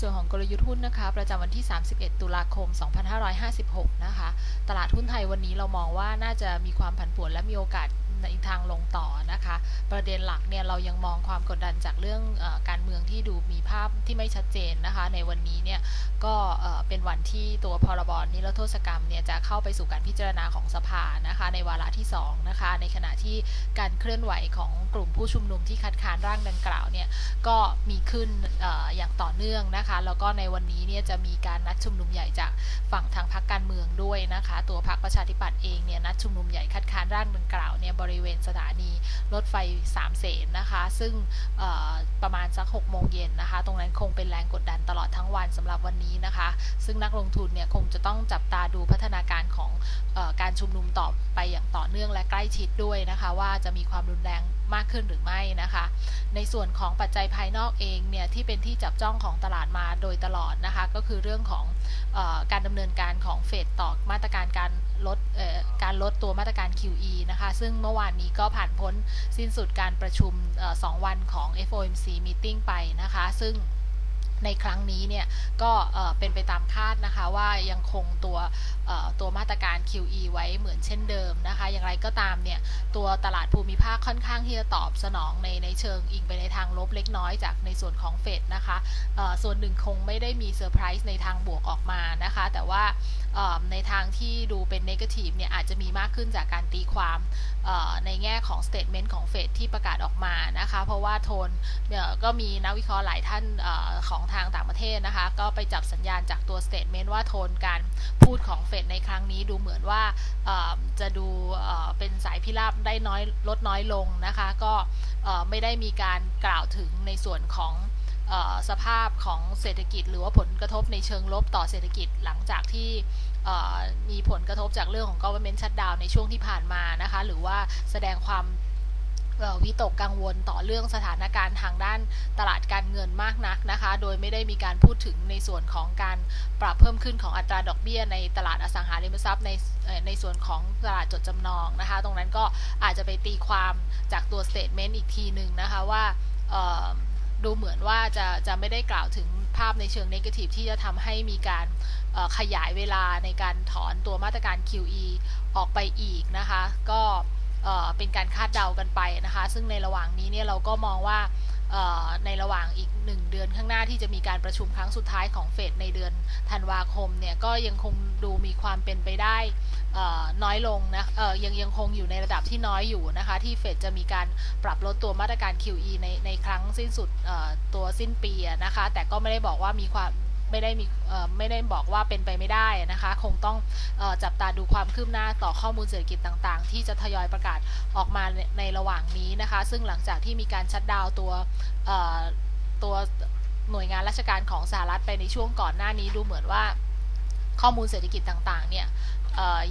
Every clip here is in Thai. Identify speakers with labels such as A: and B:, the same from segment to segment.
A: ส่วนของกลยุทธ์หุ้นนะคะ ประจำวันที่ 31 ตุลาคม 2556 นะคะ ตลาดหุ้นไทยวันนี้เรามองว่าน่าจะมีความผันผวนและมีโอกาสในทางลงต่อนะคะ ประเด็นหลักเนี่ยเรายังมองความกดดันจากเรื่องอการเมือง ที่ไม่ชัดเจนนะคะ ในวันนี้เนี่ยก็เป็นวันที่ตัวพรบนิรโทษกรรมเนี่ยจะเข้าไปสู่การพิจารณาของสภานะคะ ในวาระที่2นะคะในขณะที่การเคลื่อนไหวของกลุ่มผู้ชุมนุมที่คัดค้านร่างดังกล่าวเนี่ยก็มีขึ้นอออย่างต่อเนื่องนะคะ แล้วก็ในวันนี้เนี่ยจะมีการนัดชุมนุมใหญ่จากฝั่งทางพรรคการเมืองด้วยนะคะ ตัวพรรคประชาธิปัตย์เองเนี่ยนัดชุมนุมใหญ่คัดค้านร่างดังกล่าวเนี่ยบริเวณสถานีรถไฟสามเสนนะคะ ซึ่งประมาณสัก6โมงเย็นนะคะ ตรงนั้นคงเป็นแรงกดดันตลอดทั้งวันสำหรับวันนี้นะคะ ซึ่งนักลงทุนเนี่ยคงจะต้องจับตาดูพัฒนาการของออการชุมนุมต่อไปอย่างต่อเนื่องและใกล้ชิดด้วยนะคะ ว่าจะมีความรุนแรงมากขึ้นหรือไม่นะคะ ในส่วนของปัจจัยภายนอกเองเนี่ยที่เป็นที่จับจ้องของตลาดมาโดยตลอดนะคะ ก็คือเรื่องของออการดำเนินการของเฟดต่อมาตรการการลดการลดตัวมาตรการ QE นะคะ ซึ่งเมื่อวานนี้ก็ผ่านพ้นสิ้นสุดการประชุมเอ่อสองวันของ FOMC meeting ไปนะคะ ซึ่ง ในครั้งนี้เนี่ยก็เป็นไปตามคาดนะคะว่ายังคงตัวตัวมาตรการ QE ไว้เหมือนเช่นเดิมนะคะ อย่างไรก็ตามเนี่ยตัวตลาดภูมิภาคค่อนข้างที่จะตอบสนองในในเชิงอิงไปในทางลบเล็กน้อยจากในส่วนของเฟดนะคะส่วนหนึ่งคงไม่ได้มีเซอร์ไพรส์ในทางบวกออกมานะคะ แต่ว่า ในทางที่ดูเป็นนกาทีฟเนี่ยอาจจะมีมากขึ้นจากการตีความในแง่ของสเต t เมนต์ของเฟดที่ประกาศออกมานะคะ เพราะว่าโทนก็มีนักวิเคราะห์หลายท่านออของทางต่างประเทศนะคะ ก็ไปจับสัญญาณจากตัวสเต t เมนต์ว่าโทนการพูดของเฟดในครั้งนี้ดูเหมือนว่าจะดูเป็นสายพิราบได้น้อยลดน้อยลงนะคะ ก็ไม่ได้มีการกล่าวถึงในส่วนของ สภาพของเศรษฐกิจ หรือว่าผลกระทบในเชิงลบต่อเศรษฐกิจหลังจากที่มีผลกระทบจากเรื่องของ government shutdown ในช่วงที่ผ่านมานะคะ หรือว่าแสดงความวิตกกังวลต่อเรื่องสถานการณ์ทางด้านตลาดการเงินมากนักนะคะ โดยไม่ได้มีการพูดถึงในส่วนของการปรับเพิ่มขึ้นของอัตราดอกเบี้ย ในตลาดอสังหาริมทรัพย์ในในส่วนของตลาดจดจำนองนะคะ ตรงนั้นก็อาจจะไปตีความจากตัว statement อีกทีหนึ่งนะคะว่า ดูเหมือนว่าจะจะไม่ได้กล่าวถึงภาพในเชิง negative ที่จะทำให้มีการขยายเวลาในการถอนตัวมาตรการ QE ออกไปอีกนะคะ ก็เอ่อเป็นการคาดเดากันไปนะคะ ซึ่งในระหว่างนี้เนี่ยเราก็มองว่าในระหว่างอีก 1 เดือนข้างหน้าที่จะมีการประชุมครั้งสุดท้ายของเฟดในเดือนธันวาคมเนี่ย ก็ยังคงดูมีความเป็นไปได้ น้อยลงนะเอ่อยังยังคงอยู่ในระดับที่น้อยอยู่นะคะ ที่เฟดจะมีการปรับลดตัวมาตรการ QE ในในครั้งสิ้นสุดตัวสิ้นปีนะคะ แต่ก็ไม่ได้บอกว่ามีความไม่ได้มีไม่ได้บอกว่าเป็นไปไม่ได้นะคะ คงต้องอจับตาดูความคืบหน้าต่อข้อมูลเศรษฐกิจต่างๆ ที่จะทยอยประกาศออกมาในในระหว่างนี้นะคะ ซึ่งหลังจากที่มีการชัดดาวตัวตัวหน่วยงานราชการของสหรัฐไปในช่วงก่อนหน้านี้ดูเหมือนว่าข้อมูลเศรษฐกิจต่างๆเนี่ย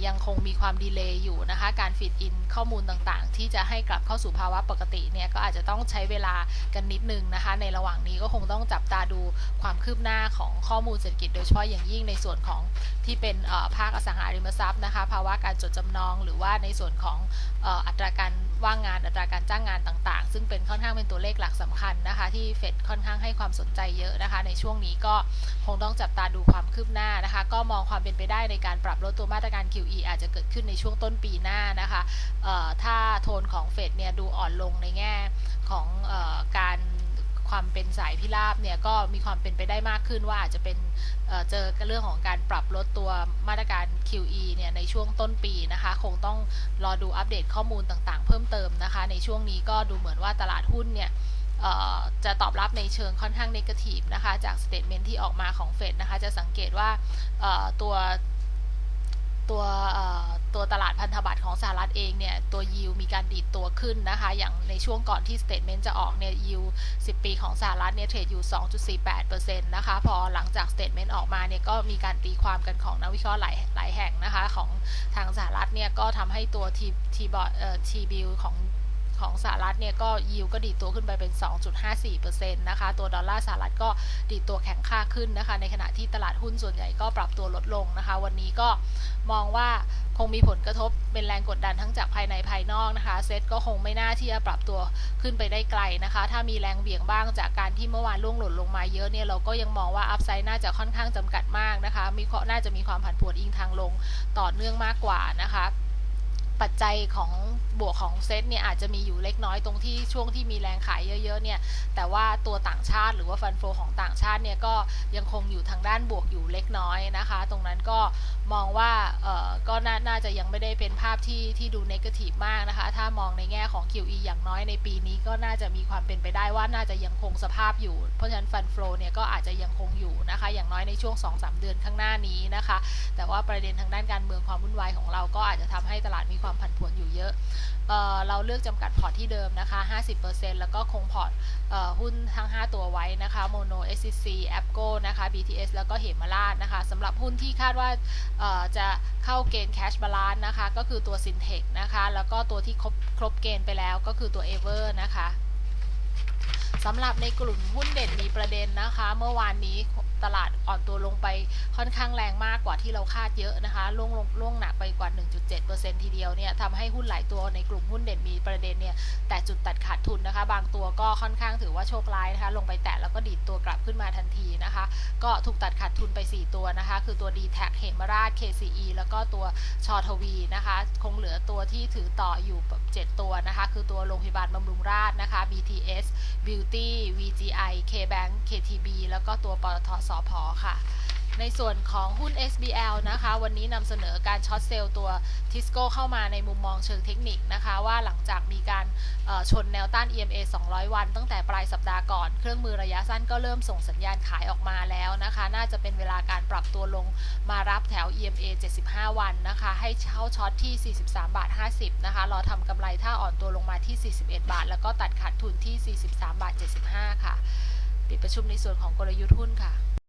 A: ยังคงมีความดีเลย์อยู่นะคะ การฟีดอินข้อมูลต่างๆ ที่จะให้กลับเข้าสู่ภาวะปกติเนี่ยก็อาจจะต้องใช้เวลากันนิดนึงนะคะ ในระหว่างนี้ก็คงต้องจับตาดูความคืบหน้าของข้อมูลเศรษฐกิจ โดยเฉพาะอย่างยิ่งในส่วนของที่เป็นภาคอสังหาริมทรัพย์นะคะ ภาวะการจดจำนอง หรือว่าในส่วนของอ่ออัตราการว่างงานอัตราการจ้างงานต่างๆ ซึ่งเป็นค่อนข้างเป็นตัวเลขหลักสำคัญนะคะ ที่เฟดค่อนข้างให้ความสนใจเยอะนะคะ ในช่วงนี้ก็คงต้องจับตาดูความคืบหน้านะคะ ก็มองความเป็นไปได้ในการปรับลดตัวมาตรการ QE อาจจะเกิดขึ้นในช่วงต้นปีหน้านะคะถ้าโทนของเฟดเนี่ยดูอ่อนลงในแง่ของออการความเป็นสายพิราบเนี่ยก็มีความเป็นไปได้มากขึ้นว่าอาจจะเป็นเเจอเรื่องของการปรับลดตัวมาตรการ QE เนี่ยในช่วงต้นปีนะคะ คงต้องรอดูอัปเดตข้อมูลต่างๆ เพิ่มเติมนะคะ ในช่วงนี้ก็ดูเหมือนว่าตลาดหุ้นเนี่ยจะตอบรับในเชิงค่อนข้างนกาทีฟนะคะ จากสเต t เมนที่ออกมาของเฟดนะคะ จะสังเกตว่าตัว ตัวตัวตลาดพันธบัตรของสหรัฐเองเนี่ย ตัวยิวมีการดีดตัวขึ้นนะคะ อย่างในช่วงก่อนที่สเตทเมนต์จะออกเนี่ยยิว10 ปีของสหรัฐเนี่ยเทรดอยู่ 2.48%นะคะ พอหลังจากสเตทเมนต์ออกมาเนี่ย ก็มีการตีความกันของนักวิเคราะห์หลายหลายแห่งนะคะ ของทางสหรัฐเนี่ย ก็ทำให้ตัวทีทีบอเอ่อทีบิลของ ของสหรัฐเนี่ยก็ยิวก็ดีตัวขึ้นไปเป็น 2.54%นะคะตัวดอลลาร์สหรัฐก็ดีตัวแข็งค่าขึ้นนะคะในขณะที่ตลาดหุ้นส่วนใหญ่ก็ปรับตัวลดลงนะคะ วันนี้ก็มองว่าคงมีผลกระทบเป็นแรงกดดันทั้งจากภายในภายนอกนะคะเซ็ตก็คงไม่น่าที่จะปรับตัวขึ้นไปได้ไกลนะคะ ถ้ามีแรงเบี่ยงบ้างจากการที่เมื่อวานล่วงหล่นลงมาเยอะเนี่ยเราก็ยังมองว่าอัพไซด์น่าจะค่อนข้างจำกัดมากนะคะ มีน่าจะมีความผันผวนอิงทางลงต่อเนื่องมากกว่านะคะ ปัจจัยของบวกของเซตเนี่ยอาจจะมีอยู่เล็กน้อยตรงที่ช่วงที่มีแรงขายเยอะๆเนี่ยแต่ว่าตัวต่างชาติหรือว่าฟันโฟของต่างชาติเนี่ยก็ยังคงอยู่ทางด้านบวกอยู่เล็กน้อยนะคะ ตรงนั้นก็มองว่าเออก็น่าจะยังไม่ได้เป็นภาพที่ที่ดูเนกาทีฟมากนะคะ ถ้ามองในแง่ของ QE อย่างน้อยในปีนี้ก็น่าจะมีความเป็นไปได้ว่าน่าจะยังคงสภาพอยู่ เพราะฉะนั้นฟันโฟเนี่ยก็อาจจะยังคงอยู่นะคะ อย่างน้อยในช่วง 2-3 เดือนข้างหน้านี้นะคะ แต่ว่าประเด็นทางด้านการเมืองความวุ่นวายของเราก็อาจจะทำให้ตลาดมีความความผันผวนอยู่เยอะเออเราเลือกจำกัดพอร์ตที่เดิมนะคะ 50%แล้วก็คงพอร์ตหุ้นทั้ง 5 ตัวไว้นะคะโมโน SCC a p c o นะคะ BTS แล้วก็เหมราชนะคะสำหรับหุ้นที่คาดว่าจะเข้าเกณฑ์ cash balance นะคะ ก็คือตัว Syntec นะคะ แล้วก็ตัวที่ครบครบเกณฑ์ไปแล้วก็คือตัว Ever นะคะ สำหรับในกลุ่มหุ้นเด่นมีประเด็นนะคะ เมื่อวานนี้ตลาดอ่อนตัวลงไปค่อนข้างแรงมากกว่าที่เราคาดเยอะนะคะล่วงลงล่วงหนักไปกว่า 1.7%ทีเดียวเนี่ยทำให้หุ้นหลายตัวในกลุ่มหุ้นเด่นมีประเด็นเนี่ยแต่จุดตัดขาดทุนนะคะ บางตัวก็ค่อนข้างถือว่าโชคร้ายนะคะ ลงไปแตะแล้วก็ดีดตัวกลับขึ้นมาทันทีนะคะ ก็ถูกตัดขาดทุนไป 4 ตัวนะคะ คือตัว d t แทเหมราช KCE แล้วก็ตัวชอทวีนะคะ คงเหลือตัวที่ถือต่ออยู่ 7 ตัวนะคะ คือตัวโรงพยาบาลบำรุงราษฎร์นะคะ BTS Beauty Security VGI KBank KTB แล้วก็ตัวปตทสพค่ะ ในส่วนของหุ้น SBL นะคะ วันนี้นำเสนอการช็อตเซลล์ตัวทิสโก้เข้ามาในมุมมองเชิงเทคนิคนะคะ ว่าหลังจากมีการชนแนวต้าน EMA 200 วัน ตั้งแต่ปลายสัปดาห์ก่อน เครื่องมือระยะสั้นก็เริ่มส่งสัญญาณขายออกมาแล้วนะคะ น่าจะเป็นเวลาการปรับตัวลงมารับแถว EMA 75 วันนะคะ ให้เช่าช็อตที่ 43 บาท 50 นะคะ รอทำกำไรถ้าอ่อนตัวลงมาที่ 41 บาท แล้วก็ตัดขาดทุนที่ 43 บาท 75 ค่ะ ปิดประชุมในส่วนของกลยุทธ์หุ้นค่ะ